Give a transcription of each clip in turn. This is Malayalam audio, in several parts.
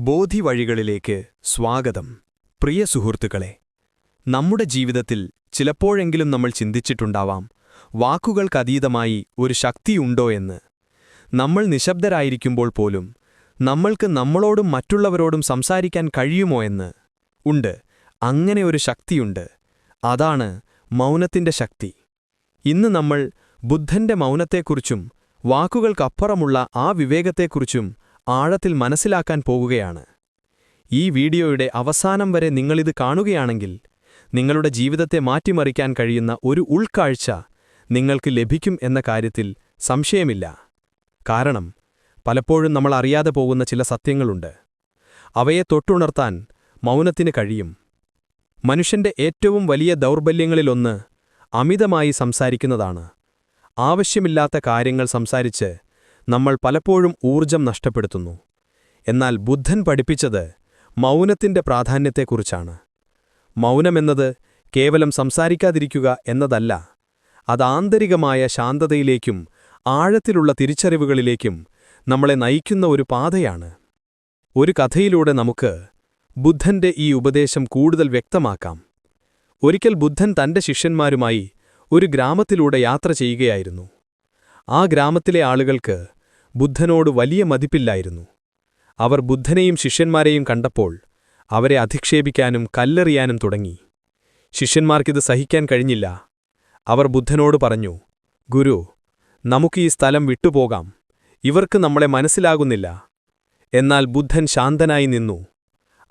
ബോധിവഴികളിലേക്ക് സ്വാഗതം. പ്രിയ സുഹൃത്തുക്കളെ നമ്മുടെ ജീവിതത്തിൽ ചിലപ്പോഴെങ്കിലും നമ്മൾ ചിന്തിച്ചിട്ടുണ്ടാവാം വാക്കുകൾക്കതീതമായി ഒരു ശക്തിയുണ്ടോ എന്ന്. നമ്മൾ നിശബ്ദരായിരിക്കുമ്പോൾ പോലും നമ്മൾക്ക് നമ്മളോടും മറ്റുള്ളവരോടും സംസാരിക്കാൻ കഴിയുമോ എന്ന്. ഉണ്ട് അങ്ങനെ ഒരു ശക്തിയുണ്ട്. അതാണ് മൗനത്തിന്റെ ശക്തി. ഇന്ന് നമ്മൾ ബുദ്ധന്റെ മൗനത്തെക്കുറിച്ചും വാക്കുകൾക്കപ്പുറമുള്ള ആ വിവേകത്തെക്കുറിച്ചും ആഴത്തിൽ മനസ്സിലാക്കാൻ പോകുകയാണ്. ഈ വീഡിയോയുടെ അവസാനം വരെ നിങ്ങളിത് കാണുകയാണെങ്കിൽ നിങ്ങളുടെ ജീവിതത്തെ മാറ്റിമറിക്കാൻ കഴിയുന്ന ഒരു ഉൾക്കാഴ്ച നിങ്ങൾക്ക് ലഭിക്കും എന്ന കാര്യത്തിൽ സംശയമില്ല. കാരണം പലപ്പോഴും നമ്മൾ അറിയാതെ പോകുന്ന ചില സത്യങ്ങളുണ്ട്. അവയെ തൊട്ടുണർത്താൻ മൗനത്തിന് കഴിയും. മനുഷ്യന്റെ ഏറ്റവും വലിയ ദൗർബല്യങ്ങളിലൊന്ന് അമിതമായി സംസാരിക്കുന്നതാണ്. ആവശ്യമില്ലാത്ത കാര്യങ്ങൾ സംസാരിച്ച് നമ്മൾ പലപ്പോഴും ഊർജം നഷ്ടപ്പെടുത്തുന്നു. എന്നാൽ ബുദ്ധൻ പഠിപ്പിച്ചത് മൗനത്തിന്റെ പ്രാധാന്യത്തെക്കുറിച്ചാണ്. മൗനമെന്നത് കേവലം സംസാരിക്കാതിരിക്കുക എന്നതല്ല അത് ആന്തരികമായ ശാന്തതയിലേക്കും ആഴത്തിലുള്ള തിരിച്ചറിവുകളിലേക്കും നമ്മളെ നയിക്കുന്ന ഒരു പാതയാണ്. ഒരു കഥയിലൂടെ നമുക്ക് ബുദ്ധന്റെ ഈ ഉപദേശം കൂടുതൽ വ്യക്തമാക്കാം. ഒരിക്കൽ ബുദ്ധൻ തന്റെ ശിഷ്യന്മാരുമായി ഒരു ഗ്രാമത്തിലൂടെ യാത്ര ചെയ്യുകയായിരുന്നു. ആ ഗ്രാമത്തിലെ ആളുകൾക്ക് ബുദ്ധനോട് വലിയ മതിപ്പില്ലായിരുന്നു. അവർ ബുദ്ധനെയും ശിഷ്യന്മാരെയും കണ്ടപ്പോൾ അവരെ അധിക്ഷേപിക്കാനും കല്ലെറിയാനും തുടങ്ങി. ശിഷ്യന്മാർക്കിത് സഹിക്കാൻ കഴിഞ്ഞില്ല. അവർ ബുദ്ധനോട് പറഞ്ഞു ഗുരു നമുക്ക് ഈ സ്ഥലം വിട്ടുപോകാം. ഇവർക്ക് നമ്മളെ മനസ്സിലാകുന്നില്ല. എന്നാൽ ബുദ്ധൻ ശാന്തനായി നിന്നു.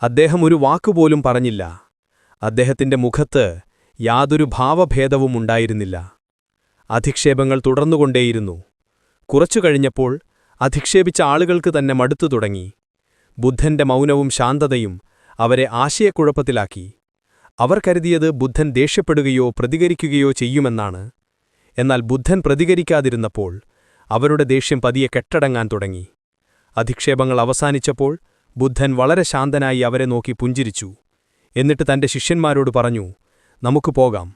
അദ്ദേഹം ഒരു വാക്കുപോലും പറഞ്ഞില്ല. അദ്ദേഹത്തിന്റെ മുഖത്ത് യാതൊരു ഭാവഭേദവും ഉണ്ടായിരുന്നില്ല. അധിക്ഷേപങ്ങൾ തുടർന്നുകൊണ്ടേയിരുന്നു. കുറച്ചു കഴിഞ്ഞപ്പോൾ അധിക്ഷേപിച്ച ആളുകൾക്ക് തന്നെ മടുത്തു തുടങ്ങി. ബുദ്ധന്റെ മൗനവും ശാന്തതയും അവരെ ആശയക്കുഴപ്പത്തിലാക്കി. അവർ കരുതിയത് ബുദ്ധൻ ദേഷ്യപ്പെടുകയോ പ്രതികരിക്കുകയോ ചെയ്യുമെന്നാണ്. എന്നാൽ ബുദ്ധൻ പ്രതികരിക്കാതിരുന്നപ്പോൾ അവരുടെ ദേഷ്യം പതിയെ കെട്ടടങ്ങാൻ തുടങ്ങി. അധിക്ഷേപങ്ങൾ അവസാനിച്ചപ്പോൾ ബുദ്ധൻ വളരെ ശാന്തനായി അവരെ നോക്കി പുഞ്ചിരിച്ചു. എന്നിട്ട് തന്റെ ശിഷ്യന്മാരോട് പറഞ്ഞു നമുക്ക് പോകാം.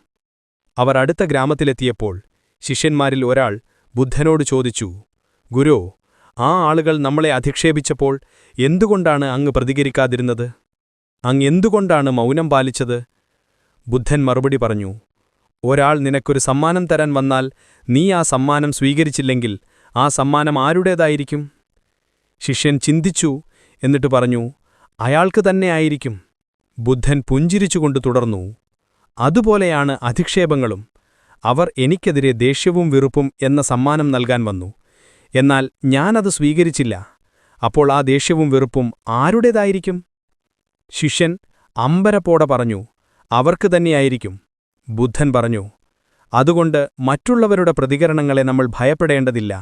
അവർ അടുത്ത ഗ്രാമത്തിലെത്തിയപ്പോൾ ശിഷ്യന്മാരിൽ ഒരാൾ ബുദ്ധനോട് ചോദിച്ചു ഗുരോ ആ ആളുകൾ നമ്മളെ അധിക്ഷേപിച്ചപ്പോൾ എന്തുകൊണ്ടാണ് അങ്ങ് പ്രതികരിക്കാതിരുന്നത്? അങ്ങ് എന്തുകൊണ്ടാണ് മൗനം പാലിച്ചത്? ബുദ്ധൻ മറുപടി പറഞ്ഞു ഒരാൾ നിനക്കൊരു സമ്മാനം തരാൻ വന്നാൽ നീ ആ സമ്മാനം സ്വീകരിച്ചില്ലെങ്കിൽ ആ സമ്മാനം ആരുടേതായിരിക്കും? ശിഷ്യൻ ചിന്തിച്ചു എന്നിട്ട് പറഞ്ഞു അയാൾക്ക് തന്നെ ആയിരിക്കും. ബുദ്ധൻ പുഞ്ചിരിച്ചുകൊണ്ട് തുടർന്നു അതുപോലെയാണ് അധിക്ഷേപങ്ങളും. അവർ എനിക്കെതിരെ ദേഷ്യവും വെറുപ്പും എന്ന സമ്മാനം നൽകാൻ വന്നു. എന്നാൽ ഞാനത് സ്വീകരിച്ചില്ല. അപ്പോൾ ആ ദേഷ്യവും വെറുപ്പും ആരുടേതായിരിക്കും? ശിഷ്യൻ അമ്പരപ്പോടെ പറഞ്ഞു അവർക്ക് തന്നെയായിരിക്കും. ബുദ്ധൻ പറഞ്ഞു അതുകൊണ്ട് മറ്റുള്ളവരുടെ പ്രതികരണങ്ങളെ നമ്മൾ ഭയപ്പെടേണ്ടതില്ല.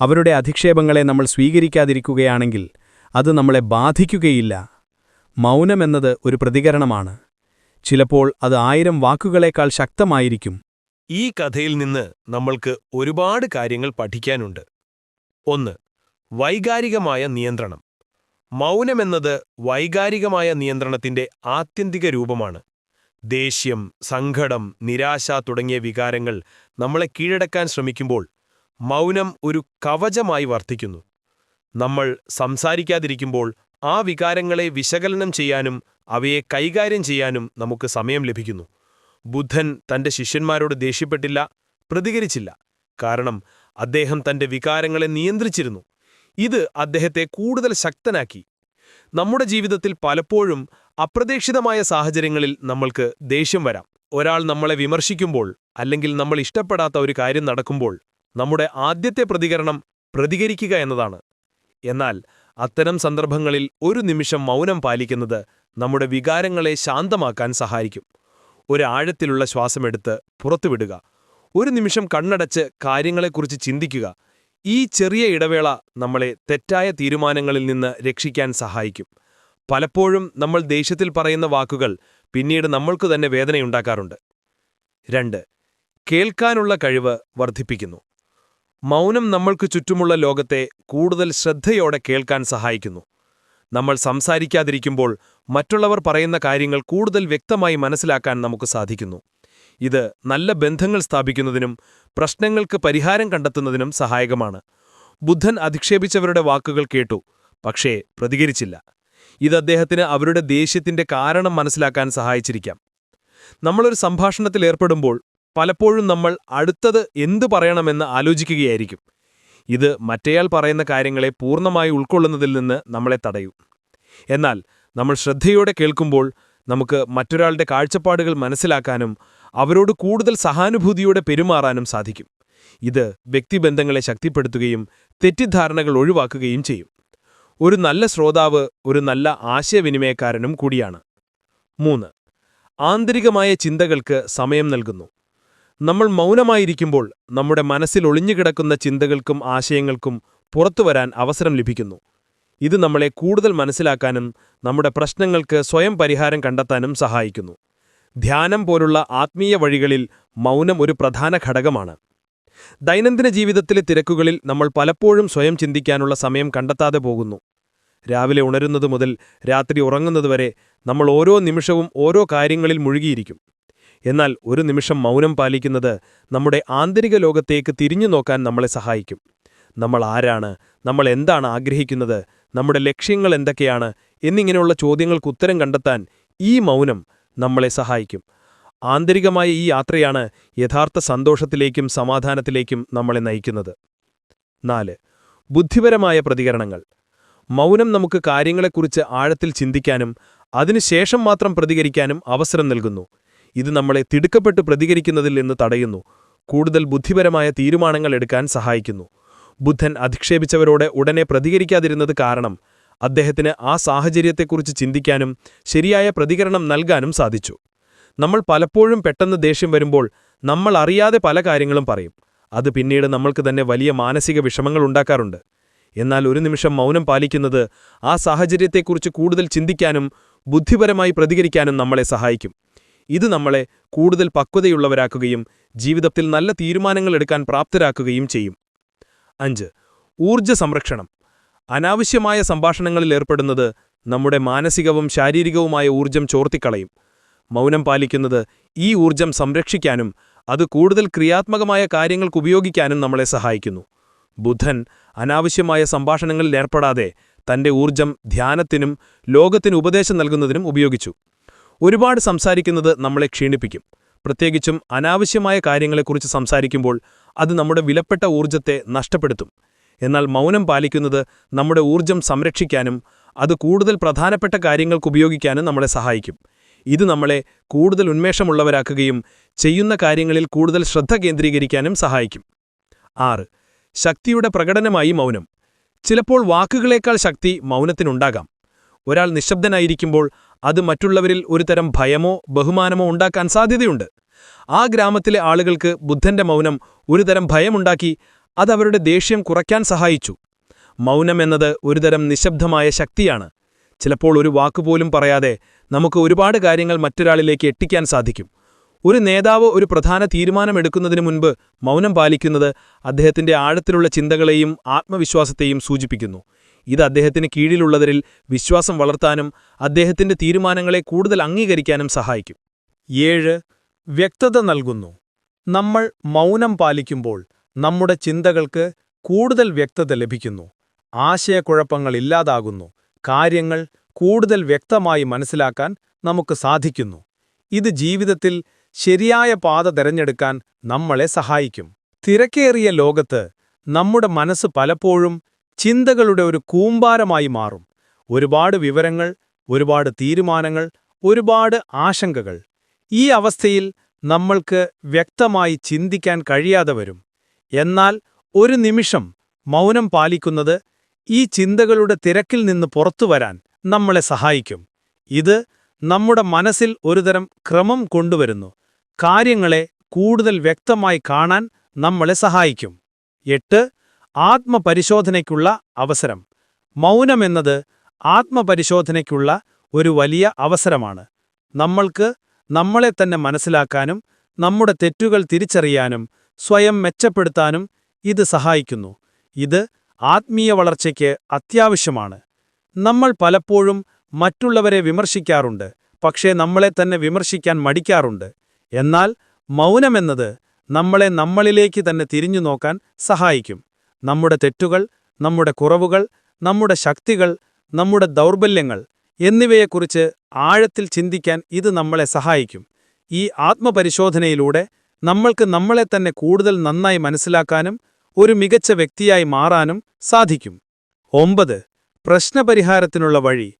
അവരുടെ അധിക്ഷേപങ്ങളെ നമ്മൾ സ്വീകരിക്കാതിരിക്കുകയാണെങ്കിൽ അത് നമ്മളെ ബാധിക്കുകയില്ല. മൗനമെന്നത് ഒരു പ്രതികരണമാണ്. ചിലപ്പോൾ അത് ആയിരം വാക്കുകളേക്കാൾ ശക്തമായിരിക്കും. ഈ കഥയിൽ നിന്ന് നമ്മൾക്ക് ഒരുപാട് കാര്യങ്ങൾ പഠിക്കാനുണ്ട്. ഒന്ന് വൈകാരികമായ നിയന്ത്രണം. മൗനമെന്നത് വൈകാരികമായ നിയന്ത്രണത്തിന്റെ ആത്യന്തിക രൂപമാണ്. ദേഷ്യം സങ്കടം നിരാശ തുടങ്ങിയ വികാരങ്ങൾ നമ്മളെ കീഴടക്കാൻ ശ്രമിക്കുമ്പോൾ മൗനം ഒരു കവചമായി വർദ്ധിക്കുന്നു നമ്മൾ സംസാരിക്കാതിരിക്കുമ്പോൾ ആ വികാരങ്ങളെ വിശകലനം ചെയ്യാനും അവയെ കൈകാര്യം ചെയ്യാനും നമുക്ക് സമയം ലഭിക്കുന്നു. ബുദ്ധൻ തന്റെ ശിഷ്യന്മാരോട് ദേഷ്യപ്പെട്ടില്ല പ്രതികരിച്ചില്ല. കാരണം അദ്ദേഹം തന്റെ വികാരങ്ങളെ നിയന്ത്രിച്ചിരുന്നു. ഇത് അദ്ദേഹത്തെ കൂടുതൽ ശക്തനാക്കി. നമ്മുടെ ജീവിതത്തിൽ പലപ്പോഴും അപ്രതീക്ഷിതമായ സാഹചര്യങ്ങളിൽ നമ്മൾക്ക് ദേഷ്യം വരാം. ഒരാൾ നമ്മളെ വിമർശിക്കുമ്പോൾ അല്ലെങ്കിൽ നമ്മൾ ഇഷ്ടപ്പെടാത്ത ഒരു കാര്യം നടക്കുമ്പോൾ നമ്മുടെ ആദ്യത്തെ പ്രതികരണം പ്രതികരിക്കുക എന്നതാണ്. എന്നാൽ അത്തരം സന്ദർഭങ്ങളിൽ ഒരു നിമിഷം മൗനം പാലിക്കുന്നത് നമ്മുടെ വികാരങ്ങളെ ശാന്തമാക്കാൻ സഹായിക്കും. ഒരു ആഴത്തിലുള്ള ശ്വാസമെടുത്ത് പുറത്തുവിടുക. ഒരു നിമിഷം കണ്ണടച്ച് കാര്യങ്ങളെക്കുറിച്ച് ചിന്തിക്കുക. ഈ ചെറിയ ഇടവേള നമ്മളെ തെറ്റായ തീരുമാനങ്ങളിൽ നിന്ന് രക്ഷിക്കാൻ സഹായിക്കും. പലപ്പോഴും നമ്മൾ ദേഷ്യത്തിൽ പറയുന്ന വാക്കുകൾ പിന്നീട് നമ്മൾക്കു തന്നെ വേദനയുണ്ടാക്കാറുണ്ട്. രണ്ട് കേൾക്കാനുള്ള കഴിവ് വർദ്ധിപ്പിക്കുന്നു. മൗനം നമ്മൾക്ക് ചുറ്റുമുള്ള ലോകത്തെ കൂടുതൽ ശ്രദ്ധയോടെ കേൾക്കാൻ സഹായിക്കുന്നു. നമ്മൾ സംസാരിക്കാതിരിക്കുമ്പോൾ മറ്റുള്ളവർ പറയുന്ന കാര്യങ്ങൾ കൂടുതൽ വ്യക്തമായി മനസ്സിലാക്കാൻ നമുക്ക് സാധിക്കുന്നു. ഇത് നല്ല ബന്ധങ്ങൾ സ്ഥാപിക്കുന്നതിനും പ്രശ്നങ്ങൾക്ക് പരിഹാരം കണ്ടെത്തുന്നതിനും സഹായകമാണ്. ബുദ്ധൻ അധിക്ഷേപിച്ചവരുടെ വാക്കുകൾ കേട്ടു പക്ഷേ പ്രതികരിച്ചില്ല. ഇത് അദ്ദേഹത്തിന് അവരുടെ ദേഷ്യത്തിന്റെ കാരണം മനസ്സിലാക്കാൻ സഹായിച്ചിരിക്കാം. നമ്മളൊരു സംഭാഷണത്തിൽ ഏർപ്പെടുമ്പോൾ പലപ്പോഴും നമ്മൾ അടുത്തത് എന്തു പറയണമെന്ന് ആലോചിക്കുകയായിരിക്കും. ഇത് മറ്റേയാൾ പറയുന്ന കാര്യങ്ങളെ പൂർണമായി ഉൾക്കൊള്ളുന്നതിൽ നിന്ന് നമ്മളെ തടയും. എന്നാൽ നമ്മൾ ശ്രദ്ധയോടെ കേൾക്കുമ്പോൾ നമുക്ക് മറ്റൊരാളുടെ കാഴ്ചപ്പാടുകൾ മനസ്സിലാക്കാനും അവരോട് കൂടുതൽ സഹാനുഭൂതിയോടെ പെരുമാറാനും സാധിക്കും. ഇത് വ്യക്തിബന്ധങ്ങളെ ശക്തിപ്പെടുത്തുകയും തെറ്റിദ്ധാരണകൾ ഒഴിവാക്കുകയും ചെയ്യും. ഒരു നല്ല ശ്രോതാവ് ഒരു നല്ല ആശയവിനിമയക്കാരനും കൂടിയാണ്. മൂന്ന്. ആന്തരികമായ ചിന്തകൾക്ക് സമയം നൽകുന്നു. നമ്മൾ മൗനമായിരിക്കുമ്പോൾ നമ്മുടെ മനസ്സിൽ ഒളിഞ്ഞുകിടക്കുന്ന ചിന്തകൾക്കും ആശയങ്ങൾക്കും പുറത്തുവരാൻ അവസരം ലഭിക്കുന്നു. ഇത് നമ്മളെ കൂടുതൽ മനസ്സിലാക്കാനും നമ്മുടെ പ്രശ്നങ്ങൾക്ക് സ്വയം പരിഹാരം കണ്ടെത്താനും സഹായിക്കുന്നു. ധ്യാനം പോലുള്ള ആത്മീയ വഴികളിൽ മൗനം ഒരു പ്രധാന ഘടകമാണ്. ദൈനംദിന ജീവിതത്തിലെ തിരക്കുകളിൽ നമ്മൾ പലപ്പോഴും സ്വയം ചിന്തിക്കാനുള്ള സമയം കണ്ടെത്താതെ പോകുന്നു. രാവിലെ ഉണരുന്നത് മുതൽ രാത്രി ഉറങ്ങുന്നതുവരെ നമ്മൾ ഓരോ നിമിഷവും ഓരോ കാര്യങ്ങളിൽ മുഴുകിയിരിക്കും. എന്നാൽ ഒരു നിമിഷം മൗനം പാലിക്കുന്നത് നമ്മുടെ ആന്തരിക ലോകത്തേക്ക് തിരിഞ്ഞു നോക്കാൻ നമ്മളെ സഹായിക്കും. നമ്മൾ ആരാണ്? നമ്മൾ എന്താണ് ആഗ്രഹിക്കുന്നത്? നമ്മുടെ ലക്ഷ്യങ്ങൾ എന്തൊക്കെയാണ്? എന്നിങ്ങനെയുള്ള ചോദ്യങ്ങൾക്ക് ഉത്തരം കണ്ടെത്താൻ ഈ മൗനം നമ്മളെ സഹായിക്കും. ആന്തരികമായ ഈ യാത്രയാണ് യഥാർത്ഥ സന്തോഷത്തിലേക്കും സമാധാനത്തിലേക്കും നമ്മളെ നയിക്കുന്നത്. നാല് ബുദ്ധിപരമായ പ്രതികരണങ്ങൾ. മൗനം നമുക്ക് കാര്യങ്ങളെക്കുറിച്ച് ആഴത്തിൽ ചിന്തിക്കാനും അതിനുശേഷം മാത്രം പ്രതികരിക്കാനും അവസരം നൽകുന്നു. ഇത് നമ്മളെ തിടുക്കപ്പെട്ട് പ്രതികരിക്കുന്നതിൽ നിന്ന് തടയുന്നു. കൂടുതൽ ബുദ്ധിപരമായ തീരുമാനങ്ങൾ എടുക്കാൻ സഹായിക്കുന്നു. ബുദ്ധൻ അധിക്ഷേപിച്ചവരോട് ഉടനെ പ്രതികരിക്കാതിരുന്നത് കാരണം അദ്ദേഹത്തിന് ആ സാഹചര്യത്തെക്കുറിച്ച് ചിന്തിക്കാനും ശരിയായ പ്രതികരണം നൽകാനും സാധിച്ചു. നമ്മൾ പലപ്പോഴും പെട്ടെന്ന് ദേഷ്യം വരുമ്പോൾ നമ്മൾ അറിയാതെ പല കാര്യങ്ങളും പറയും. അത് പിന്നീട് നമ്മൾക്ക് തന്നെ വലിയ മാനസിക വിഷമങ്ങൾ ഉണ്ടാക്കാറുണ്ട്. എന്നാൽ ഒരു നിമിഷം മൗനം പാലിക്കുന്നത് ആ സാഹചര്യത്തെക്കുറിച്ച് കൂടുതൽ ചിന്തിക്കാനും ബുദ്ധിപരമായി പ്രതികരിക്കാനും നമ്മളെ സഹായിക്കും. ഇത് നമ്മളെ കൂടുതൽ പക്വതയുള്ളവരാക്കുകയും ജീവിതത്തിൽ നല്ല തീരുമാനങ്ങൾ എടുക്കാൻ പ്രാപ്തരാക്കുകയും ചെയ്യും. അഞ്ച്. ഊർജ സംരക്ഷണം. അനാവശ്യമായ സംഭാഷണങ്ങളിൽ ഏർപ്പെടുന്നത് നമ്മുടെ മാനസികവും ശാരീരികവുമായ ഊർജം ചോർത്തിക്കളയും. മൗനം പാലിക്കുന്നത് ഈ ഊർജം സംരക്ഷിക്കാനും അത് കൂടുതൽ ക്രിയാത്മകമായ കാര്യങ്ങൾക്ക് ഉപയോഗിക്കാനും നമ്മളെ സഹായിക്കുന്നു. ബുദ്ധൻ അനാവശ്യമായ സംഭാഷണങ്ങളിൽ ഏർപ്പെടാതെ തന്റെ ഊർജം ധ്യാനത്തിനും ലോകത്തിന് ഉപദേശം നൽകുന്നതിനും ഉപയോഗിച്ചു. ഒരുപാട് സംസാരിക്കുന്നത് നമ്മളെ ക്ഷീണിപ്പിക്കും. പ്രത്യേകിച്ചും അനാവശ്യമായ കാര്യങ്ങളെക്കുറിച്ച് സംസാരിക്കുമ്പോൾ അത് നമ്മുടെ വിലപ്പെട്ട ഊർജത്തെ നഷ്ടപ്പെടുത്തും. എന്നാൽ മൗനം പാലിക്കുന്നത് നമ്മുടെ ഊർജം സംരക്ഷിക്കാനും അത് കൂടുതൽ പ്രധാനപ്പെട്ട കാര്യങ്ങൾക്ക് ഉപയോഗിക്കാനും നമ്മളെ സഹായിക്കും. ഇത് നമ്മളെ കൂടുതൽ ഉന്മേഷമുള്ളവരാക്കുകയും ചെയ്യുന്ന കാര്യങ്ങളിൽ കൂടുതൽ ശ്രദ്ധ കേന്ദ്രീകരിക്കാനും സഹായിക്കും. ആറ്. ശക്തിയുടെ പ്രകടനമായി മൗനം. ചിലപ്പോൾ വാക്കുകളേക്കാൾ ശക്തി മൗനത്തിനുണ്ടാകാം. ഒരാൾ നിശബ്ദനായിരിക്കുമ്പോൾ അത് മറ്റുള്ളവരിൽ ഒരുതരം ഭയമോ ബഹുമാനമോ ഉണ്ടാക്കാൻ സാധ്യതയുണ്ട്. ആ ഗ്രാമത്തിലെ ആളുകൾക്ക് ബുദ്ധന്റെ മൗനം ഒരുതരം ഭയമുണ്ടാക്കി അതവരുടെ ദേഷ്യം കുറയ്ക്കാൻ സഹായിച്ചു. മൗനം എന്നത് ഒരുതരം നിശബ്ദമായ ശക്തിയാണ്. ചിലപ്പോൾ ഒരു വാക്കുപോലും പറയാതെ നമുക്ക് ഒരുപാട് കാര്യങ്ങൾ മറ്റൊരാളിലേക്ക് എട്ടിക്കാൻ സാധിക്കും. ഒരു നേതാവ് ഒരു പ്രധാന തീരുമാനമെടുക്കുന്നതിനു മുൻപ് മൗനം പാലിക്കുന്നത് അദ്ദേഹത്തിന്റെ ആഴത്തിലുള്ള ചിന്തകളെയും ആത്മവിശ്വാസത്തെയും സൂചിപ്പിക്കുന്നു. ഇത് അദ്ദേഹത്തിന് കീഴിലുള്ളവരിൽ വിശ്വാസം വളർത്താനും അദ്ദേഹത്തിന്റെ തീരുമാനങ്ങളെ കൂടുതൽ അംഗീകരിക്കാനും സഹായിക്കും. ഏഴ് വ്യക്തത നൽകുന്നു. നമ്മൾ മൗനം പാലിക്കുമ്പോൾ നമ്മുടെ ചിന്തകൾക്ക് കൂടുതൽ വ്യക്തത ലഭിക്കുന്നു. ആശയക്കുഴപ്പങ്ങൾ ഇല്ലാതാകുന്നു. കാര്യങ്ങൾ കൂടുതൽ വ്യക്തമായി മനസ്സിലാക്കാൻ നമുക്ക് സാധിക്കുന്നു. ഇത് ജീവിതത്തിൽ ശരിയായ പാത തിരഞ്ഞെടുക്കാൻ നമ്മളെ സഹായിക്കും. തിരക്കേറിയ ലോകത്ത് നമ്മുടെ മനസ്സ് പലപ്പോഴും ചിന്തകളുടെ ഒരു കൂമ്പാരമായി മാറും. ഒരുപാട് വിവരങ്ങൾ ഒരുപാട് തീരുമാനങ്ങൾ ഒരുപാട് ആശങ്കകൾ ഈ അവസ്ഥയിൽ നമ്മൾക്ക് വ്യക്തമായി ചിന്തിക്കാൻ കഴിയാതെ വരും. എന്നാൽ ഒരു നിമിഷം മൗനം പാലിക്കുന്നത് ഈ ചിന്തകളുടെ തിരക്കിൽ നിന്ന് പുറത്തുവരാൻ നമ്മളെ സഹായിക്കും. ഇത് നമ്മുടെ മനസ്സിൽ ഒരുതരം ക്രമം കൊണ്ടുവരുന്നു. കാര്യങ്ങളെ കൂടുതൽ വ്യക്തമായി കാണാൻ നമ്മളെ സഹായിക്കും. എട്ട് ആത്മപരിശോധനയ്ക്കുള്ള അവസരം. മൗനമെന്നത് ആത്മപരിശോധനയ്ക്കുള്ള ഒരു വലിയ അവസരമാണ്. നമ്മൾക്ക് നമ്മളെ തന്നെ മനസ്സിലാക്കാനും നമ്മുടെ തെറ്റുകൾ തിരിച്ചറിയാനും സ്വയം മെച്ചപ്പെടുത്താനും ഇത് സഹായിക്കുന്നു. ഇത് ആത്മീയ വളർച്ചയ്ക്ക് അത്യാവശ്യമാണ്. നമ്മൾ പലപ്പോഴും മറ്റുള്ളവരെ വിമർശിക്കാറുണ്ട്. പക്ഷേ നമ്മളെ തന്നെ വിമർശിക്കാൻ മടിക്കാറുണ്ട്. എന്നാൽ മൗനമെന്നത് നമ്മളെ നമ്മളിലേക്ക് തന്നെ തിരിഞ്ഞു നോക്കാൻ സഹായിക്കും. നമ്മുടെ തെറ്റുകൾ നമ്മുടെ കുറവുകൾ നമ്മുടെ ശക്തികൾ നമ്മുടെ ദൗർബല്യങ്ങൾ എന്നിവയെക്കുറിച്ച് ആഴത്തിൽ ചിന്തിക്കാൻ ഇത് നമ്മളെ സഹായിക്കും. ഈ ആത്മപരിശോധനയിലൂടെ നമ്മൾക്ക് നമ്മളെ തന്നെ കൂടുതൽ നന്നായി മനസ്സിലാക്കാനും ഒരു മികച്ച വ്യക്തിയായി മാറാനും സാധിക്കും. ഒമ്പത്. പ്രശ്നപരിഹാരത്തിനുള്ള വഴി.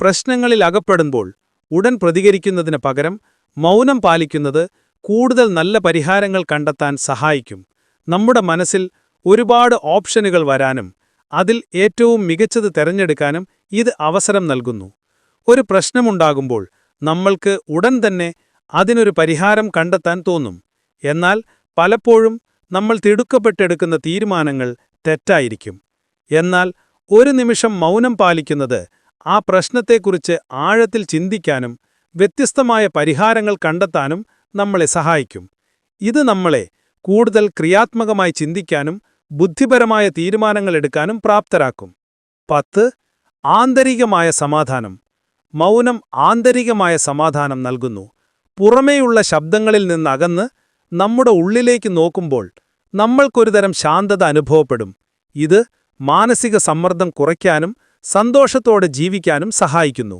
പ്രശ്നങ്ങളിൽ അകപ്പെടുമ്പോൾ ഉടൻ പ്രതികരിക്കുന്നതിന് പകരം മൗനം പാലിക്കുന്നത് കൂടുതൽ നല്ല പരിഹാരങ്ങൾ കണ്ടെത്താൻ സഹായിക്കും. നമ്മുടെ മനസ്സിൽ ഒരുപാട് ഓപ്ഷനുകൾ വരാനും അതിൽ ഏറ്റവും മികച്ചത് തെരഞ്ഞെടുക്കാനും ഇത് അവസരം നൽകുന്നു. ഒരു പ്രശ്നമുണ്ടാകുമ്പോൾ നമ്മൾക്ക് ഉടൻ തന്നെ അതിനൊരു പരിഹാരം കണ്ടെത്താൻ തോന്നും. എന്നാൽ പലപ്പോഴും നമ്മൾ തിടുക്കപ്പെട്ടെടുക്കുന്ന തീരുമാനങ്ങൾ തെറ്റായിരിക്കും. എന്നാൽ ഒരു നിമിഷം മൗനം പാലിക്കുന്നത് ആ പ്രശ്നത്തെക്കുറിച്ച് ആഴത്തിൽ ചിന്തിക്കാനും വ്യത്യസ്തമായ പരിഹാരങ്ങൾ കണ്ടെത്താനും നമ്മളെ സഹായിക്കും. ഇത് നമ്മളെ കൂടുതൽ ക്രിയാത്മകമായി ചിന്തിക്കാനും ബുദ്ധിപരമായ തീരുമാനങ്ങൾ എടുക്കാനും പ്രാപ്തരാക്കും. പത്ത്. ആന്തരികമായ സമാധാനം. മൗനം ആന്തരികമായ സമാധാനം നൽകുന്നു. പുറമേയുള്ള ശബ്ദങ്ങളിൽ നിന്നകന്ന് നമ്മുടെ ഉള്ളിലേക്ക് നോക്കുമ്പോൾ നമ്മൾക്കൊരുതരം ശാന്തത അനുഭവപ്പെടും. ഇത് മാനസിക സമ്മർദ്ദം കുറയ്ക്കാനും സന്തോഷത്തോടെ ജീവിക്കാനും സഹായിക്കുന്നു.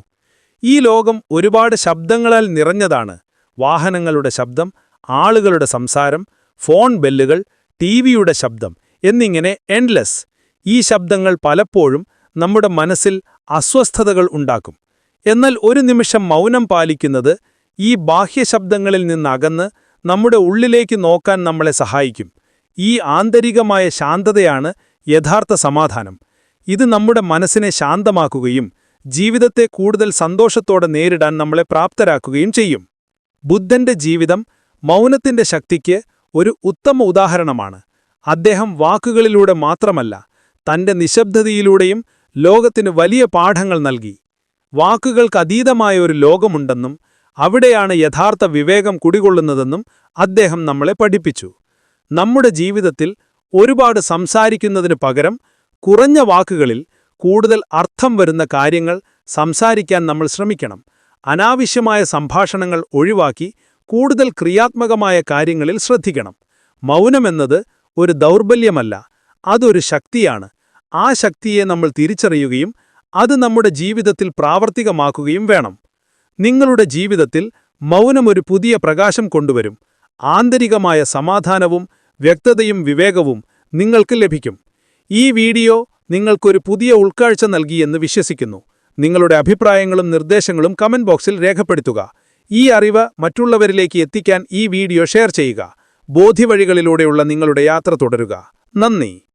ഈ ലോകം ഒരുപാട് ശബ്ദങ്ങളാൽ നിറഞ്ഞതാണ്. വാഹനങ്ങളുടെ ശബ്ദം ആളുകളുടെ സംസാരം ഫോൺ ബെല്ലുകൾ ടിവിയുടെ ശബ്ദം എന്നിങ്ങനെ എൻലെസ് ഈ ശബ്ദങ്ങൾ പലപ്പോഴും നമ്മുടെ മനസ്സിൽ അസ്വസ്ഥതകൾ ഉണ്ടാക്കും. എന്നാൽ ഒരു നിമിഷം മൗനം പാലിക്കുന്നത് ഈ ബാഹ്യശബ്ദങ്ങളിൽ നിന്നകന്ന് നമ്മുടെ ഉള്ളിലേക്ക് നോക്കാൻ നമ്മളെ സഹായിക്കും. ഈ ആന്തരികമായ ശാന്തതയാണ് യഥാർത്ഥ സമാധാനം. ഇത് നമ്മുടെ മനസ്സിനെ ശാന്തമാക്കുകയും ജീവിതത്തെ കൂടുതൽ സന്തോഷത്തോടെ നേരിടാൻ നമ്മളെ പ്രാപ്തരാക്കുകയും ചെയ്യും. ബുദ്ധന്റെ ജീവിതം മൗനത്തിന്റെ ശക്തിക്ക് ഒരു ഉത്തമ ഉദാഹരണമാണ്. അദ്ദേഹം വാക്കുകളിലൂടെ മാത്രമല്ല തന്റെ നിശബ്ദതയിലൂടെയും ലോകത്തിന് വലിയ പാഠങ്ങൾ നൽകി. വാക്കുകൾക്കതീതമായ ഒരു ലോകമുണ്ടെന്നും അവിടെയാണ് യഥാർത്ഥ വിവേകം കുടികൊള്ളുന്നതെന്നും അദ്ദേഹം നമ്മളെ പഠിപ്പിച്ചു. നമ്മുടെ ജീവിതത്തിൽ ഒരുപാട് സംസാരിക്കുന്നതിന് പകരം കുറഞ്ഞ വാക്കുകളിൽ കൂടുതൽ അർത്ഥം വരുന്ന കാര്യങ്ങൾ സംസാരിക്കാൻ നമ്മൾ ശ്രമിക്കണം. അനാവശ്യമായ സംഭാഷണങ്ങൾ ഒഴിവാക്കി കൂടുതൽ ക്രിയാത്മകമായ കാര്യങ്ങളിൽ ശ്രദ്ധിക്കണം. മൗനമെന്നത് ഒരു ദൗർബല്യമല്ല അതൊരു ശക്തിയാണ്. ആ ശക്തിയെ നമ്മൾ തിരിച്ചറിയുകയും അത് നമ്മുടെ ജീവിതത്തിൽ പ്രാവർത്തികമാക്കുകയും വേണം. നിങ്ങളുടെ ജീവിതത്തിൽ മൗനമൊരു പുതിയ പ്രകാശം കൊണ്ടുവരും. ആന്തരികമായ സമാധാനവും വ്യക്തതയും വിവേകവും നിങ്ങൾക്ക് ലഭിക്കും. ഈ വീഡിയോ നിങ്ങൾക്കൊരു പുതിയ ഉൾക്കാഴ്ച നൽകിയെന്ന് വിശ്വസിക്കുന്നു. നിങ്ങളുടെ അഭിപ്രായങ്ങളും നിർദ്ദേശങ്ങളും കമന്റ് ബോക്സിൽ രേഖപ്പെടുത്തുക. ഈ അറിവ് മറ്റുള്ളവരിലേക്ക് എത്തിക്കാൻ ഈ വീഡിയോ ഷെയർ ചെയ്യുക. ബോധ്യവഴികളിലൂടെയുള്ള നിങ്ങളുടെ യാത്ര തുടരുക. നന്ദി.